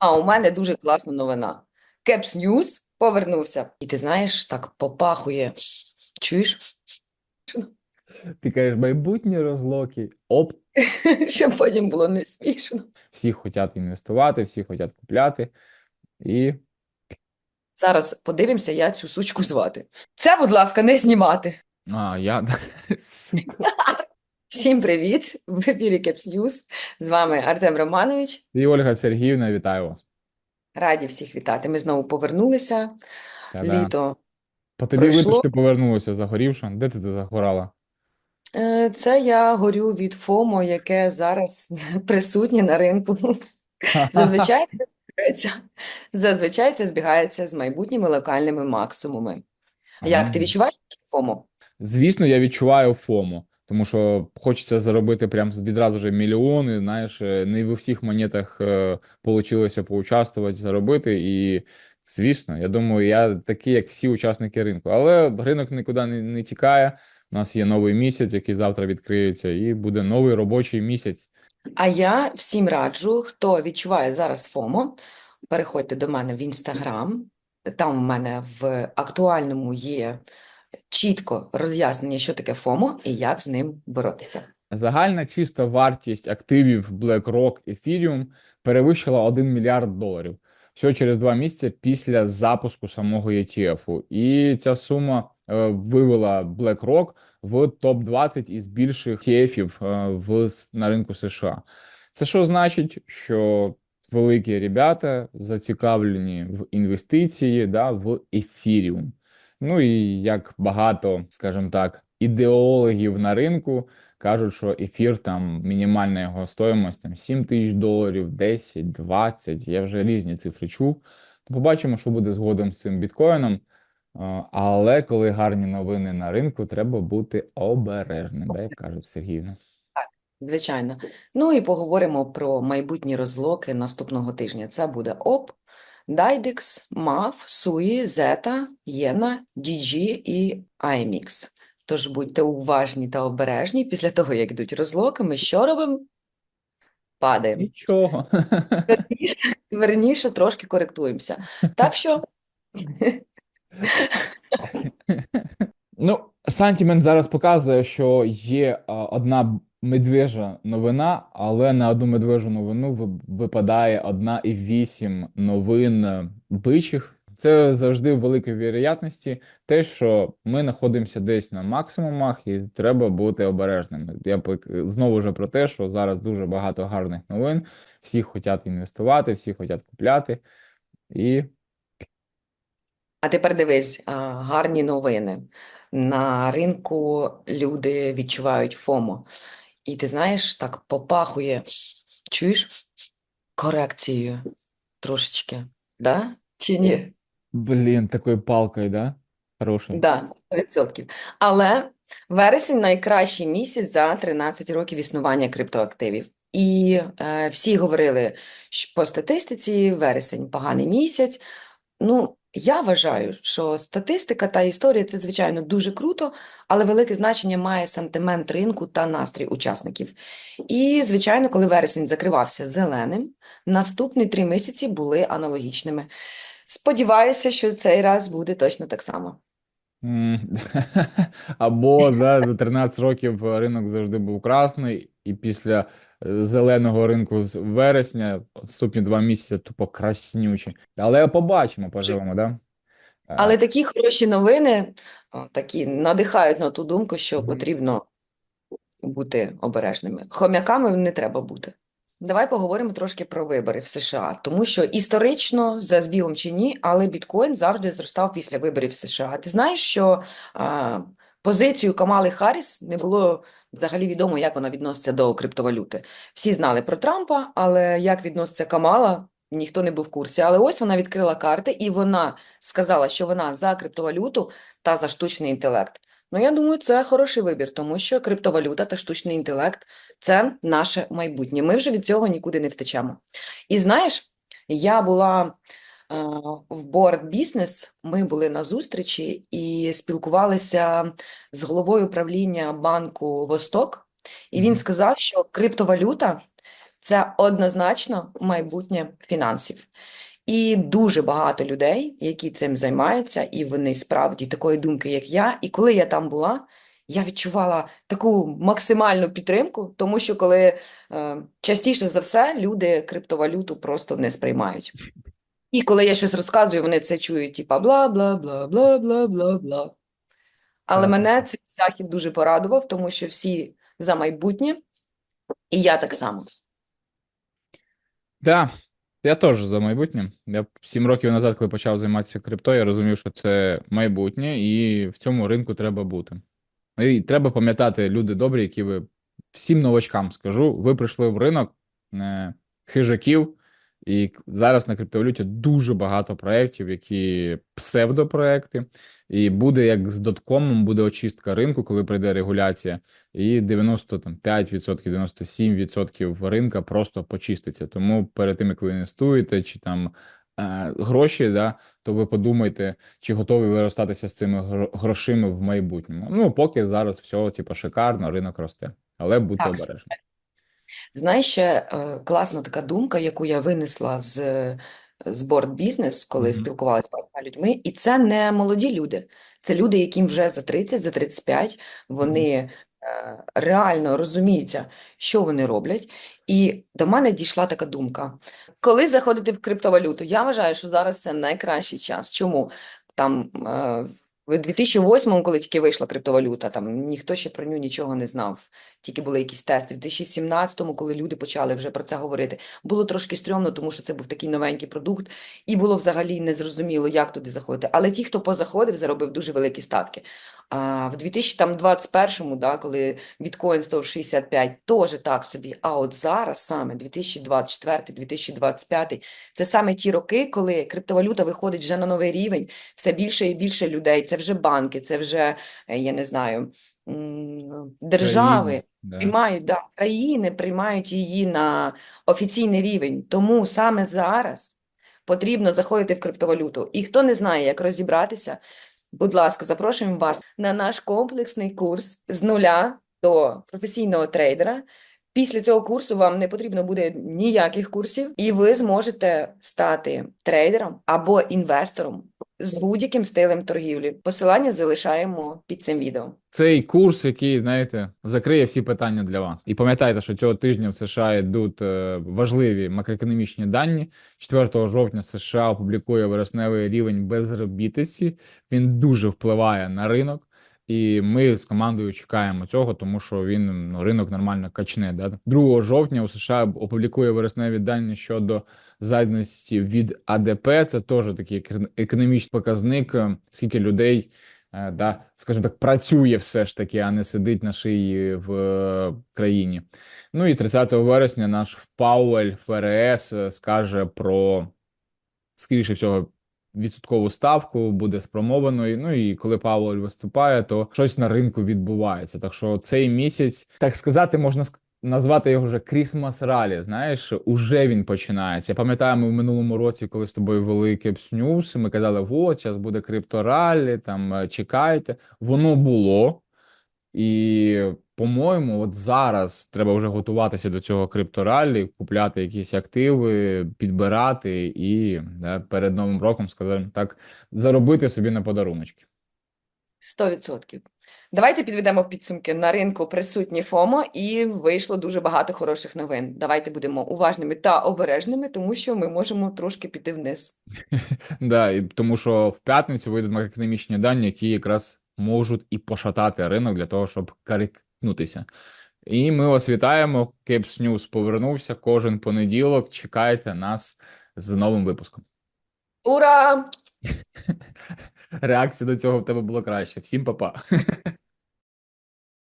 А у мене дуже класна новина. Кепс Ньюс повернувся. І ти знаєш, так попахує. Чуєш? Ти кажеш, майбутні розлоки. Оп, Щоб потім було не смішно. всі хочуть інвестувати, всі хочуть купляти. І Зараз подивимося, я цю сучку звати. Це, будь ласка, не знімати. а, я сука. Всім привіт! В ефірі Кепс Ньюс. З вами Артем Романович. І Ольга Сергіївна, вітаю вас. Раді всіх вітати. Ми знову повернулися. Та-да. Літо. По тобі видно, що ти повернулася загорівша. Де ти захворала? Е, Це я горю від ФОМО, яке зараз присутнє на ринку. Зазвичай це збігається, зазвичай це збігається з майбутніми локальними максимумами. Як ти відчуваєш ФОМО? Звісно, я відчуваю ФОМО, тому що хочеться заробити прям відразу ж мільйони. Знаєш, е, не в усіх монетах е, поучаствувати, заробити. І, звісно, я думаю, я такий, як всі учасники ринку. Але ринок нікуди не, не тікає. У нас є новий місяць, який завтра відкриється, і буде новий робочий місяць. А я всім раджу, хто відчуває зараз ФОМО, переходьте до мене в Інстаграм. Там в мене в актуальному є чітко роз'яснення, що таке ФОМО і як з ним боротися. Загальна чиста вартість активів BlackRock Ethereum перевищила 1 мільярд доларів. Всього через два місяці після запуску самого ETF. І ця сума е, вивела BlackRock в топ-20 із більших ETF е, в, на ринку США. Це що значить, що великі ребята зацікавлені в інвестиції да, в Ethereum. Ну і як багато, скажімо так, ідеологів на ринку кажуть, що ефір там мінімальна його стоїмость там 7 тисяч доларів, 10, 20, я вже різні цифри чув. То побачимо, що буде згодом з цим біткоїном. Але коли гарні новини на ринку, треба бути обережним, як кажуть Сергіївна. Звичайно. Ну і поговоримо про майбутні розлоки наступного тижня. Це буде ОП, Дайдекс, МАФ, Суї, Зета, Єна, DG і IMX. Тож будьте уважні та обережні. Після того, як йдуть розлоки, ми що робимо? Падаємо. Нічого. Верніше, верніше трошки коректуємося. Так що Ну, сантимент зараз показує, що є одна медвежа новина, але на одну медвежу новину випадає одна і вісім новин бичих. Це завжди в великій вірогятності те, що ми знаходимося десь на максимумах, і треба бути обережними. Я знову ж про те, що зараз дуже багато гарних новин, всі хочуть інвестувати, всі хочуть купляти. І А тепер дивись, гарні новини. На ринку люди відчувають ФОМО. І ти знаєш, так попахує, чуєш, корекцією трошечки, да? Чи ні? блін, такою палкою, да? Хорошою. Да, 100%. Але вересень найкращий місяць за 13 років існування криптоактивів. І е, всі говорили що по статистиці вересень поганий місяць. Ну, я вважаю, що статистика та історія це, звичайно, дуже круто, але велике значення має сантимент ринку та настрій учасників. І, звичайно, коли вересень закривався зеленим, наступні три місяці були аналогічними. Сподіваюся, що цей раз буде точно так само. Або да, за 13 років ринок завжди був красний, і після зеленого ринку з вересня наступні два місяці тупо краснючі. Але побачимо, поживемо, да? Е, Але такі хороші новини такі надихають на ту думку, що потрібно бути обережними. Хом'яками не треба бути. Давай поговоримо трошки про вибори в США, тому що історично, за збігом чи ні, але біткоін завжди зростав після виборів в США. Ти знаєш, що а, позицію Камали Харріс не було взагалі відомо, як вона відноситься до криптовалюти. Всі знали про Трампа, але як відноситься Камала, ніхто не був в курсі. Але ось вона відкрила карти, і вона сказала, що вона за криптовалюту та за штучний інтелект. Ну, я думаю, це хороший вибір, тому що криптовалюта та штучний інтелект це наше майбутнє. Ми вже від цього нікуди не втечемо. І знаєш, я була в Board Business, ми були на зустрічі і спілкувалися з головою правління банку Восток, і він сказав, що криптовалюта Це однозначно майбутнє фінансів. І дуже багато людей, які цим займаються, і вони справді такої думки, як я. І коли я там була, я відчувала таку максимальну підтримку, тому що коли е, частіше за все люди криптовалюту просто не сприймають. І коли я щось розказую, вони це чують, типа бла бла бла бла бла бла бла. Але Так. мене цей захід дуже порадував, тому що всі за майбутнє, і я так само. Да, я теж за майбутнє. Я сім років назад, коли почав займатися криптою, я розумів, що це майбутнє, і в цьому ринку треба бути. І треба пам'ятати, люди добрі, які ви всім новачкам скажу, ви прийшли в ринок е, хижаків, і зараз на криптовалюті дуже багато проєктів, які псевдопроекти, і буде як з доткомом, буде очистка ринку, коли прийде регуляція, і 95%, 97% ринка просто почиститься. Тому перед тим, як ви інвестуєте, чи там е, гроші, да, то ви подумайте, чи готові ви розстатися з цими гро- грошима в майбутньому. Ну, поки зараз все, типу, шикарно, ринок росте. Але будьте обережні. Знаєш, ще класна така думка, яку я винесла з, з Board Business, коли Мгм. спілкувалася з багатьма людьми, і це не молоді люди, це люди, яким вже за 30, за 35, вони е, реально розуміються, що вони роблять. І до мене дійшла така думка. Коли заходити в криптовалюту, я вважаю, що зараз це найкращий час. Чому? Там е, в 2008, коли тільки вийшла криптовалюта, там ніхто ще про нього нічого не знав тільки були якісь тести. В 2017-му, коли люди почали вже про це говорити, було трошки стрьомно, тому що це був такий новенький продукт, і було взагалі незрозуміло, як туди заходити. Але ті, хто позаходив, заробив дуже великі статки. А в 2021-му, да, коли біткоін став 65, теж так собі. А от зараз саме 2024-2025, це саме ті роки, коли криптовалюта виходить вже на новий рівень, все більше і більше людей. Це вже банки, це вже, е, я не знаю, держави Країни, да. приймають, да, країни приймають її на офіційний рівень. Тому саме зараз потрібно заходити в криптовалюту. І хто не знає, як розібратися, будь ласка, запрошуємо вас на наш комплексний курс з нуля до професійного трейдера. Після цього курсу вам не потрібно буде ніяких курсів, і ви зможете стати трейдером або інвестором з будь-яким стилем торгівлі. Посилання залишаємо під цим відео. Цей курс, який, знаєте, закриє всі питання для вас. І пам'ятайте, що цього тижня в США йдуть е, важливі макроекономічні дані. 4 жовтня США опублікує вересневий рівень безробітності. Він дуже впливає на ринок. І ми з командою чекаємо цього, тому що він ну, ринок нормально качне. Да? 2 жовтня у США опублікує вересневі дані щодо зайнятості від АДП. Це теж такий економічний показник, е, скільки людей е, да, скажімо так, працює все ж таки, а не сидить на шиї в е, країні. Ну і 30 вересня наш Пауель ФРС скаже про, скоріше всього, відсоткову ставку буде спромованою. Ну і коли Пауель виступає, то щось на ринку відбувається. Так що цей місяць, так сказати, можна назвати його вже Крісмас Ралі. Знаєш, уже він починається. Ми в минулому році, коли з тобою вели News, ми казали, от, зараз буде крипторалі, там е, чекайте. Воно було. І, по-моєму, от зараз треба вже готуватися до цього крипторалі, купляти якісь активи, підбирати і да, перед Новим роком, скажімо так, заробити собі на подаруночки. 100%. Давайте підведемо підсумки. На ринку присутні ФОМО і вийшло дуже багато хороших новин. Давайте будемо уважними та обережними, тому що ми можемо трошки піти вниз. Да, і тому що в п'ятницю вийдуть макроекономічні дані, які якраз можуть і пошатати ринок для того, щоб коректнутися. І ми вас вітаємо. Caps News повернувся кожен понеділок. Чекайте нас з новим випуском. Ура! Реакція до цього в тебе була краще. Всім па-па.